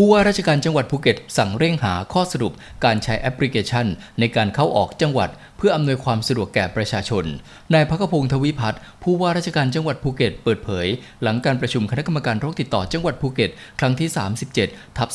ผู้ว่าราชการจังหวัดภูเก็ตสั่งเร่งหาข้อสรุปการใช้แอปพลิเคชัน ในการเข้าออกจังหวัดเพื่ออำนวยความสะดวกแก่ประชาชน นายพักพงศ์ทวิพัฒน์ผู้ว่าราชการจังหวัดภูเก็ตเปิดเผย หลังการประชุมคณะกรรมการโรคติดต่อจังหวัดภูเก็ต ครั้งที่ 37 ทับ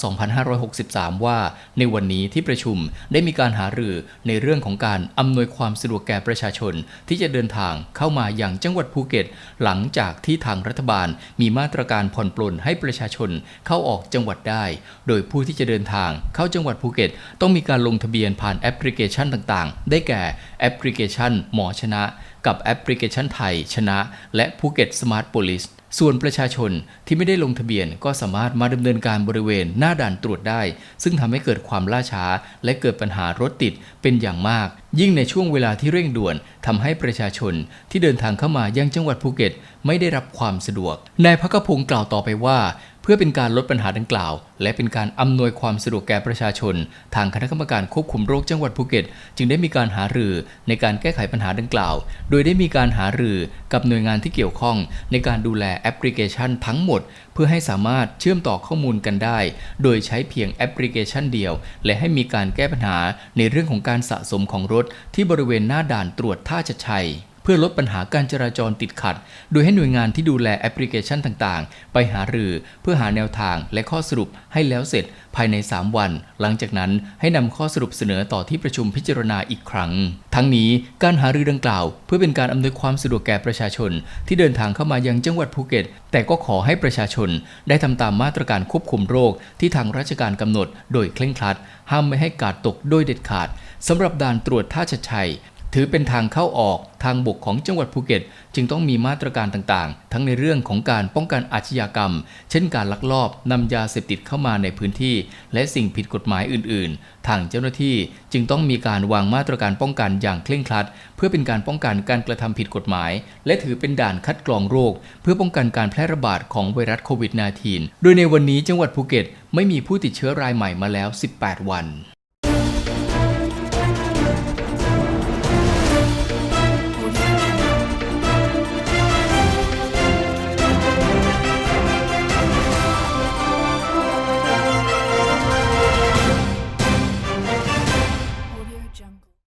2563 ว่า ในวันนี้ที่ประชุมได้มีการหารือในเรื่องของการอำนวยความสะดวกแก่ประชาชน ที่จะเดินทางเข้ามาอย่างจังหวัดภูเก็ต หลังจากที่ทางรัฐบาล มีมาตรการผ่อนปลนให้ประชาชนเข้าออกจังหวัดได้ โดยผู้ที่จะเดินทางเข้าจังหวัดภูเก็ต ต้องมีการลงทะเบียนผ่านแอปพลิเคชันต่างๆ ได้แก่แอปพลิเคชันหมอชนะ กับแอปพลิเคชันไทยชนะ และภูเก็ตสมาร์ทโพลิสส่วนประชาชนที่ไม่ได้ลงทะเบียนก็สามารถมาดำเนินการบริเวณหน้าด่านตรวจได้ ซึ่งทำให้เกิดความล่าช้า และเกิดปัญหารถติดเป็นอย่างมาก ยิ่งในช่วงเวลาที่เร่งด่วนทำให้ประชาชนที่เดินทางเข้ามายังจังหวัดภูเก็ต ไม่ได้รับความสะดวก นายพักพงศ์กล่าวต่อไปว่า เพื่อเป็นการลดปัญหาดังกล่าว และเป็นการอำนวยความสะดวกแก่ประชาชน ทางคณะกรรมการควบคุมโรคจังหวัดภูเก็ต จึงได้มีการหารือในการแก้ไขปัญหาดังกล่าว โดยได้มีการหารือกับหน่วยงานที่เกี่ยวข้อง ในการดูแลแอปพลิเคชันทั้งหมด เพื่อให้สามารถเชื่อมต่อข้อมูลกันได้ โดยใช้เพียงแอปพลิเคชันเดียว และให้มีการแก้ปัญหาในเรื่องของการสะสมของรถที่บริเวณหน้าด่านตรวจท่าชัย เพื่อลดปัญหาการจราจรติดขัด โดยให้หน่วยงานที่ดูแลแอปพลิเคชันต่างๆ ไปหารือเพื่อหาแนวทางและข้อสรุปให้แล้วเสร็จภายใน 3 วัน หลังจากนั้นให้นำข้อสรุปเสนอต่อที่ประชุมพิจารณาอีกครั้ง ทั้งนี้การหารือดังกล่าว เพื่อเป็นการอำนวยความสะดวกแก่ประชาชน ที่เดินทางเข้ามายังจังหวัดภูเก็ต แต่ก็ขอให้ประชาชน ได้ทำตามมาตรการควบคุมโรคที่ทางราชการกำหนด โดยเคร่งครัด ห้ามไม่ให้กาดตกโดยเด็ดขาดสำหรับด่านตรวจท่าชัดชัย ถือเป็นทางเข้าออกทางบกของจังหวัดภูเก็ต จึงต้องมีมาตรการต่างๆ ทั้งในเรื่องของการป้องกันอาชญากรรม เช่นการลักลอบนำยาเสพติดเข้ามาในพื้นที่ และสิ่งผิดกฎหมายอื่น ๆ ทางเจ้าหน้าที่จึงต้องมีการวางมาตรการป้องกันอย่างเคร่งครัด เพื่อเป็นการป้องกันการกระทำผิดกฎหมาย และถือเป็นด่านคัดกรองโรค เพื่อป้องกันการแพร่ระบาดของไวรัสโควิด -19 โดยในวันนี้จังหวัดภูเก็ต ไม่มีผู้ติดเชื้อรายใหม่มาแล้ว 18 วัน